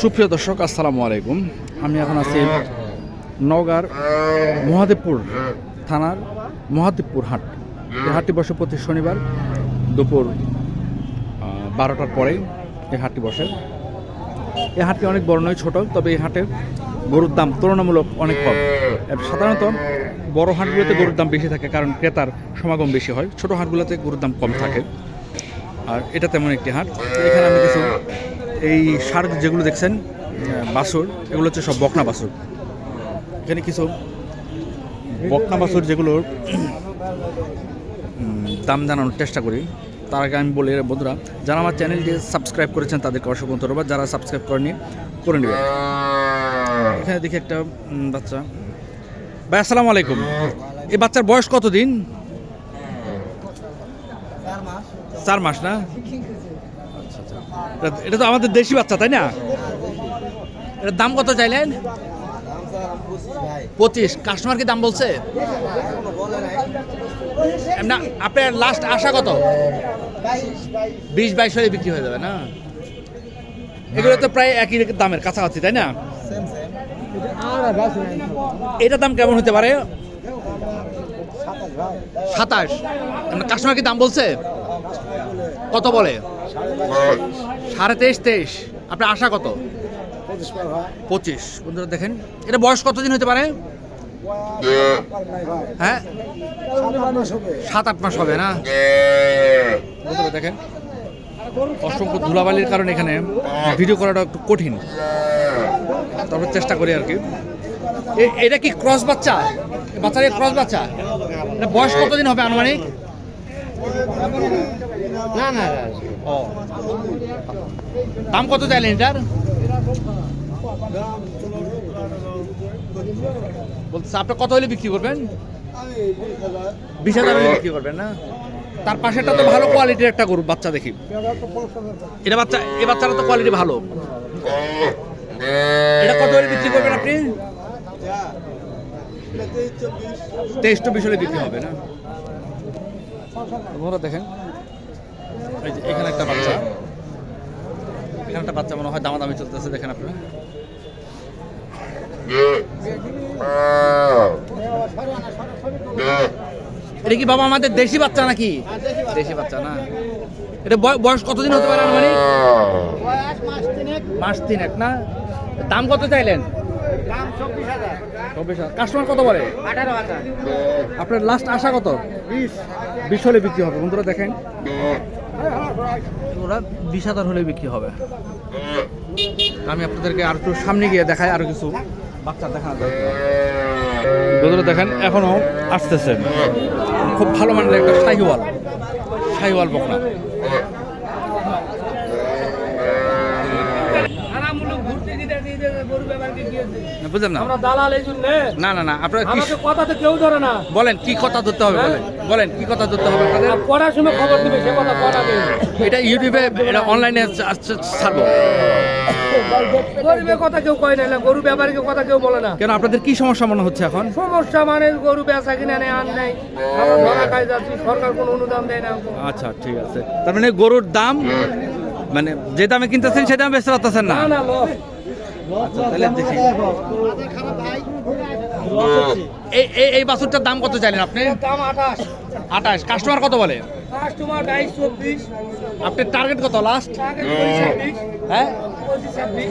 সুপ্রিয় দর্শক, আসসালামু আলাইকুম। আমি এখন আছি নওগাঁর মহাদেবপুর থানার মহাদেবপুর হাট। এই হাটটি বসে প্রতি শনিবার দুপুর বারোটার পরেই এই হাটটি বসে। এই হাটটি অনেক বড় নয়, ছোট, তবে এই হাটের গরুর দাম তুলনামূলক অনেক কম। সাধারণত বড় হাটগুলোতে গরুর দাম বেশি থাকে, কারণ ক্রেতার সমাগম বেশি হয়। ছোট হাটগুলোতে গরুর দাম কম থাকে। আর এটা তেমন একটি হাট। এখানে আমি কিছু এই সার যেগুলো দেখছেন বাছুর এগুলো হচ্ছে সব বকনা বাছুর এখানে কিছু বকনা বাছুর যেগুলোর দাম জানানোর চেষ্টা করি। তার আগে আমি বলি বন্ধুরা, যারা আমার চ্যানেলটি সাবস্ক্রাইব করেছেন, তাদেরকে অসংখ্য ধন্যবাদ। যারা সাবস্ক্রাইব করেনি করে নেবেন। এখানে দেখি একটা বাচ্চা। ভাই, আসসালামু আলাইকুম। এই বাচ্চার বয়স কত দিন চার মাস না। এটা- এটা তো আমাদের দেশি বাচ্চা, তাই না? এটার দাম কত চাইলেন? পঁচিশ। কাস্টমার কি দাম বলছে? আপনার লাস্ট আশা কত? বিশ বাইশ হলে বিক্রি হয়ে যাবে, না? এগুলো তো প্রায় একই দামের কাছাকাছি, তাই না? এটার দাম কেমন হতে পারে? সাতাশ। কাস্টমার কি দাম বলছে? কত বলে? সাড়ে তেইশ তেইশ। আপনার আশা কত? পঁচিশ বন্ধুরা দেখেন এটা বয়স কতদিন হতে পারে? হ্যাঁ? সাত আট মাস হবে। না? বন্ধুরা দেখেন অসংখ্য ধুলাবালির কারণে এখানে ভিডিও করাটা একটু কঠিন। তবে চেষ্টা করি আর কি। এটা কি ক্রস বাচ্চা? বাচ্চার ক্রস বাচ্চা? এটা বয়স কতদিন হবে আনুমানিক? না না। ও। দাম কত চাইলেন এটার? বলছে আপনি কত হলে বিক্রি করবেন? বিশ হাজার হলে বিক্রি করবেন না? তার পাশেরটা তো ভালো কোয়ালিটির একটা গরু বাচ্চা দেখি। এটা বাচ্চা এই বাচ্চাটা তো কোয়ালিটি ভালো। এটা কত হলে বিক্রি করবেন আপনি? তেইশ চব্বিশ। হলে বিক্রি হবে না? দেখেন। এই যে এখানে একটা বাচ্চা। এখানে একটা বাচ্চা মনে হয় দামাদামি চলতেছে দেখেন আপনারা এটা কি বাবা আমাদের দেশি বাচ্চা নাকি? দেশি বাচ্চা না। এটা বয়স কতদিন হতে পারে মানে মাস তিন এক না? দাম কত চাইলেন? কাস্টমার কত বলে? আপনার লাস্ট আশা কত? বিশ হলে বিক্রি হবে। বন্ধুরা দেখেন। ওরা বিশ হাজার হলে বিক্রি হবে। আমি আপনাদেরকে আর একটু সামনে গিয়ে দেখাই, আরও কিছু বাচ্চা দেখানো যায় বন্ধুরা দেখেন, এখনও আসতেছে। খুব ভালো মানের একটা শাহিওয়াল শাহিওয়াল বকনা। বুঝলেন না। আমরা দালাল এই জন্য। না না না আপনারা আমাকে কথা তো কেউ ধরে না। বলেন কি কথা ধরতে হবে বলেন। বলেন কি কথা ধরতে হবে আপনাদের? পড়ার সময় খবর দিবে সে কথা এটা ইউটিউবে এটা অনলাইনে ছাড়বো। গরিবের কথা কেউ কয় না গরু কথা কেউ বলে না। কেন আপনাদের কি সমস্যা মনে হচ্ছে এখন? সমস্যা মানে গরু বেচা কিনা নেই আর নেই। আমরা ধরা খাই যাচ্ছি সরকার কোনো অনুদান দেয় না আচ্ছা ঠিক আছে। তার মানে গরুর দাম মানে যে দামে কিনতেছেন সে দামে বেচতে পারতেছেন না? না তাহলে দেখি। এই এই এই বাছুরটার দাম কত চাইলেন আপনি? দাম আঠাশ। আঠাশ। কাস্টমার কত বলে? কাস্টমার বাইশ চব্বিশ। আপনার টার্গেট কত লাস্ট হ্যাঁ?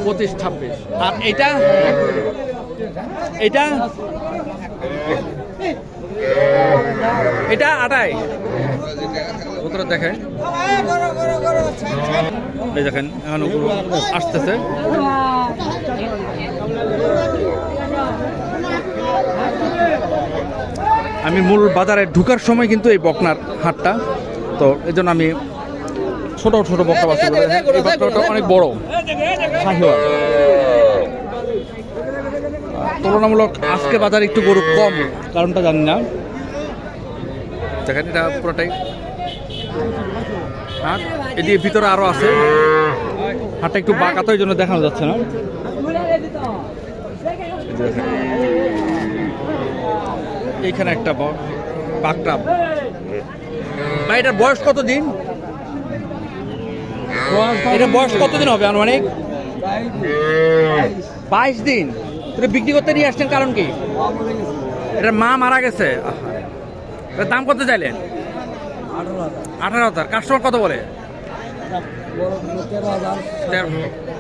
পঁচিশ ছাব্বিশ। আর এইটা? এইটা? এটা আটাই উত্তর দেখেন। এই দেখেন এখন আসতেছে। আমি মূল বাজারে ঢুকার সময় কিন্তু এই বকনার হাটটা। তো এই জন্য আমি ছোট ছোট বকনা বাচ্চা এই বকনাটা অনেক বড়। তুলনামূলক আজকে বাজারে একটু গরু কম, কারণটা জানি না। দেখেন, এটা পুরোটাই এদিকে ভিতরে আরও আছে। হাটটা একটু বাঁকা তো জন্য দেখানো যাচ্ছে না। এইখানে একটা বাঘটা ভাই, এটার বয়স কত দিন এটা বয়স কতদিন হবে আনুমানিক? বাইশ দিন। তুমি বিক্রি করতে নিয়ে আসছেন কারণ কি? এটা মা মারা গেছে। দাম কত চাইলেন? আঠারো হাজার। কাস্টমার কত বলে?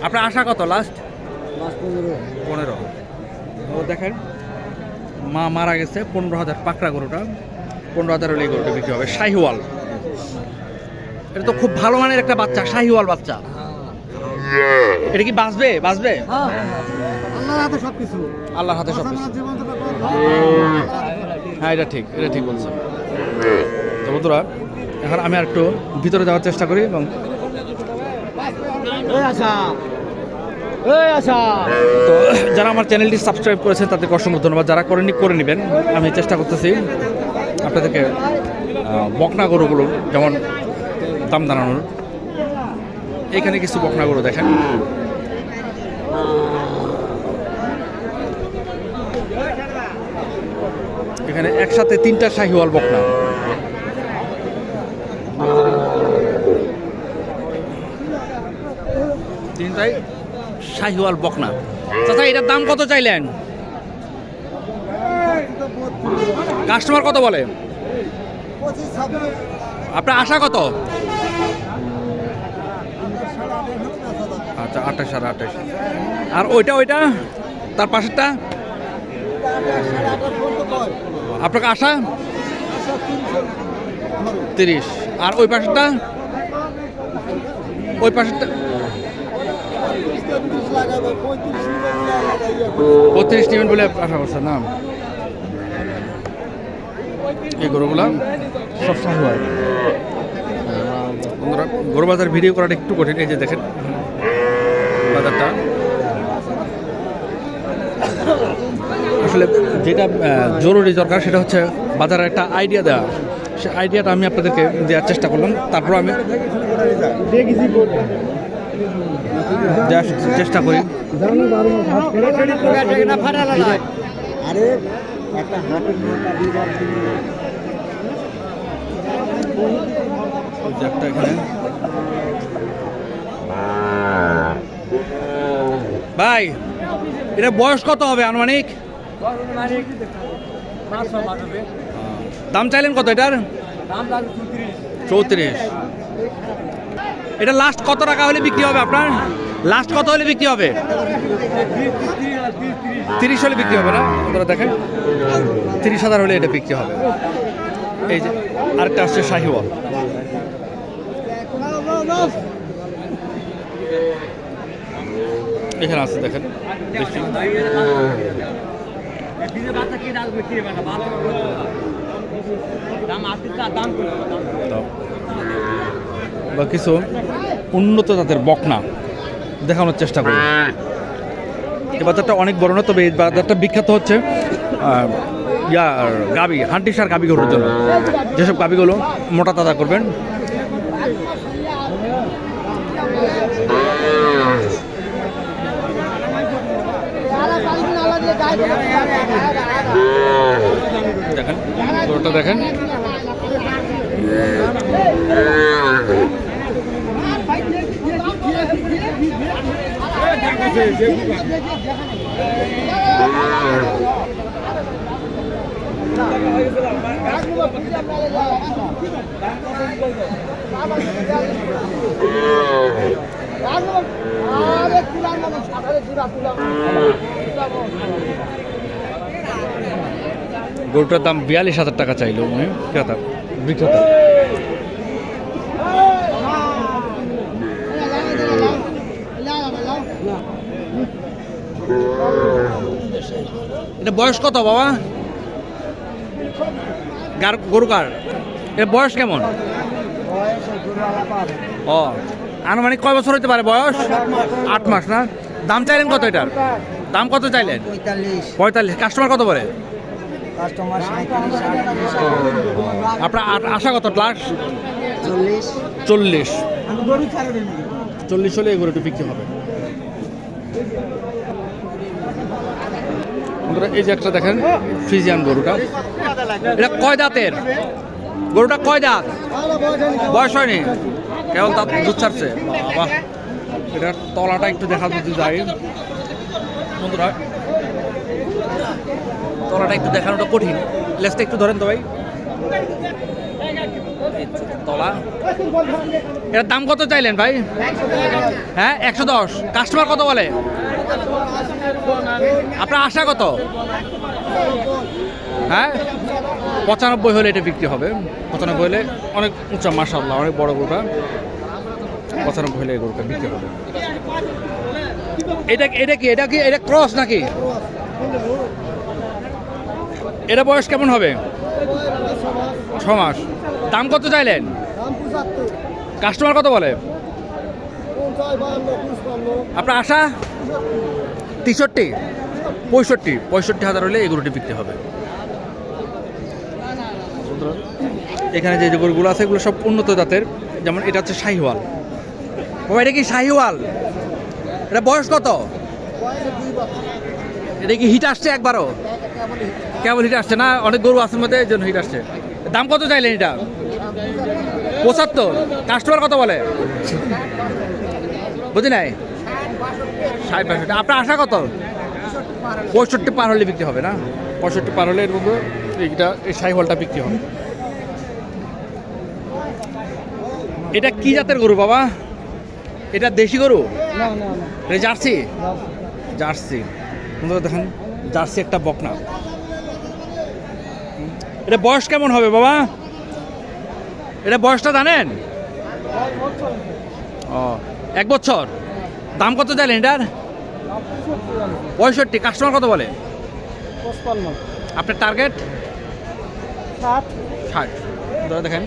আপনার আশা কত? লাস্ট? পনেরো। দেখেন। মা মারা গেছে পনেরো হাজার পাকড়া গরুটা। পনেরো হাজার হলে গরুটা বিক্রি হবে। শাহিওয়াল। এটা তো খুব ভালো মানের একটা বাচ্চা শাহিওয়াল বাচ্চা। এটা কি বাঁচবে? বাঁচবে? আল্লাহর হাতে সবকিছু। আল্লাহর হাতে সব কিছু। জীবন হ্যাঁ এটা ঠিক এটা ঠিক বলছেন তো বন্ধুরা এখন আমি আর একটু ভিতরে যাওয়ার চেষ্টা করি এবং আশা। তো যারা আমার চ্যানেলটি সাবস্ক্রাইব করেছেন, তাদেরকে অসংখ্য ধন্যবাদ। যারা করেনি করে নেবেন। আমি চেষ্টা করতেছি, আপনাদেরকে বকনা গরুগুলো যেমন দাম দাঁড়ানোর। এখানে কিছু বকনা গরু দেখেন। এখানে একসাথে তিনটা শাহিওয়াল বকনা। তিনটাই শাহিওয়াল বকনা। চাচা, এটার দাম কত চাইলেন? কাস্টমার কত বলে? আপনার আশা কত? আচ্ছা আঠাশ সাড়ে আঠাশ। আর ওইটা ওইটা? তার পাশেরটা? আপনাকে আশা? তিরিশ। আর ওই পাশেরটা? ওই পাশেরটা? বত্রিশ নেবেন বলে আশা করছেন না এই গরুগুলা? সব শাহিওয়াল বন্ধুরা গরু বাজার ভিডিও করাটা একটু কঠিন এই যে দেখেন বাজারটা। আসলে যেটা জরুরি দরকার সেটা হচ্ছে বাজারের একটা আইডিয়া দেওয়া। সে আইডিয়াটা আমি আপনাদেরকে দেওয়ার চেষ্টা করলাম। তারপর আমি চেষ্টা করি। আরে একটা হাটের একটা এখানে। ভাই এটা বয়স কত হবে আনুমানিক? দাম চাইলেন কত এটার? চৌত্রিশ। এটা লাস্ট কত টাকা হলে বিক্রি হবে আপনার? লাস্ট কত হলে বিক্রি হবে? তিরিশ হলে বিক্রি হবে না? আপনারা দেখেন। তিরিশ হাজার হলে এটা বিক্রি হবে। এই যে আরেকটা আসছে শাহিওয়াল। এখানে আছে, দেখেন। বা কিছু উন্নত জাতের বকনা। দেখানোর চেষ্টা করি এই বাজারটা অনেক বড় না, তবে এই বাজারটা বিখ্যাত হচ্ছে ইয়ার গাবি, হান্টিসার গাবি গরুর জন্য। যেসব গাবিগুলো মোটা তাজা করবেন। দেখেন, গরুটা দেখেন। গরুটার দাম বিয়াল্লিশ হাজার টাকা চাইলো উনি। ক্রেতা বিক্রেতা। এটা বয়স কত বাবা? গার- কার? এটা বয়স কেমন? ও আনুমানিক কয় বছর হতে পারে বয়স? আট মাস না? দাম চাইলেন কত এটার? দাম কত চাইলেন? পঁয়তাল্লিশ। কাস্টমার কত বলে? আপনার আশা কত? লাস্ট চল্লিশ। চল্লিশ। হলে এই গরুটি বিক্রি হবে। বন্ধুরা, এই যে একটা দেখেন ফ্রিজিয়ান গরুটা। এটা কয় দাঁতের? গরুটা কয় দাঁত? বয়স হয়নি? কেবল দাঁত দুধ ছাড়ছে। বাবা এটার তলাটা একটু দেখা যদি যায়। বন্ধুরা তলাটা একটু দেখানোটা কঠিন। লেসটা একটু ধরেন তো ভাই। তলা। এটার দাম কত চাইলেন ভাই? হ্যাঁ একশো দশ। কাস্টমার কত বলে? আপনার আশা কত? হ্যাঁ? পঁচানব্বই হলে এটা বিক্রি হবে। পঁচানব্বই হলে অনেক উঁচা মাসাল্লাহ অনেক বড় গরুটা। পঁচানব্বই হলে গরুটা বিক্রি হবে। এটা এটা কি এটা কি, এটা ক্রস নাকি? এটা বয়স কেমন হবে? ছ মাস। দাম কত চাইলেন? কাস্টমার কত বলে? আপনার আশা? তেষট্টি, পঁয়ষট্টি পঁয়ষট্টি হাজার হলে এই গরুটি বিক্রি হবে। এখানে যে গরুগুলো আছে, এগুলো সব উন্নত জাতের। যেমন এটা হচ্ছে শাহিওয়াল। বাবা, এটা কি শাহিওয়াল? এটা বয়স কত? এটা কি হিট আসছে একবারও? কেবল হিট আসছে না? অনেক গরু আছে মধ্যে জন্য হিট আসছে। দাম কত চাইলেন এটা? পঁচাত্তর। কাস্টমার কত বলে? বুঝি নাই? ষাট পঁয়ষট্টি আপনার আশা কত? পঁয়ষট্টি পার হলে বিক্রি হবে না? পঁয়ষট্টি পার হলে এর মধ্যে এইটা এই সাইহলটা বিক্রি হবে। এটা কি জাতের গরু বাবা? এটা দেশি গরু? না না না। এটা জার্সি? জার্সি। দেখেন জার্সি একটা বকনা। এটা বয়স কেমন হবে বাবা? এটা বয়সটা জানেন? ও এক বছর। দাম কত চাইলেন এটার? পঁয়ষট্টি কাস্টমার কত বলে? পঁচপান্ন। আপনার টার্গেট ষাট। ধরে দেখেন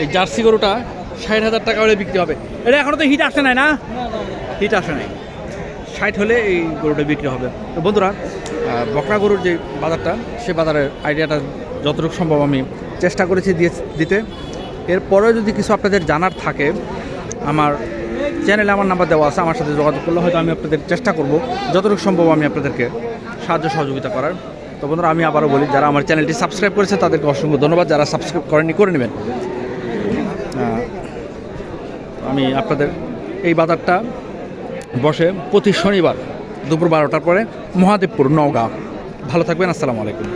এই জার্সি গরুটা ষাট হাজার টাকা হলে বিক্রি হবে। এটা এখনও তো হিট আসে নাই না? হিট আসে নাই। ষাট হলে এই গরুটা বিক্রি হবে। তো বন্ধুরা বকরা গরুর যে বাজারটা সে বাজারের আইডিয়াটা যতটুকু সম্ভব আমি চেষ্টা করেছি দিয়ে দিতে। এরপরেও যদি কিছু আপনাদের জানার থাকে আমার চ্যানেলে আমার নাম্বার দেওয়া আছে, আমার সাথে যোগাযোগ করলে হয়তো আমি আপনাদের চেষ্টা করব। যতটুকু সম্ভব আমি আপনাদেরকে সাহায্য সহযোগিতা করার। তো বন্ধুরা, আমি আবারও বলি, যারা আমার চ্যানেলটি সাবস্ক্রাইব করেছে, তাদেরকে অসংখ্য ধন্যবাদ। যারা সাবস্ক্রাইব করেনি করে নেবেন। আমি আপনাদের এই বাজারটা বসে প্রতি শনিবার দুপুর বারোটার পরে মহাদেবপুর নওগাঁ। ভালো থাকবেন, আসসালামু আলাইকুম।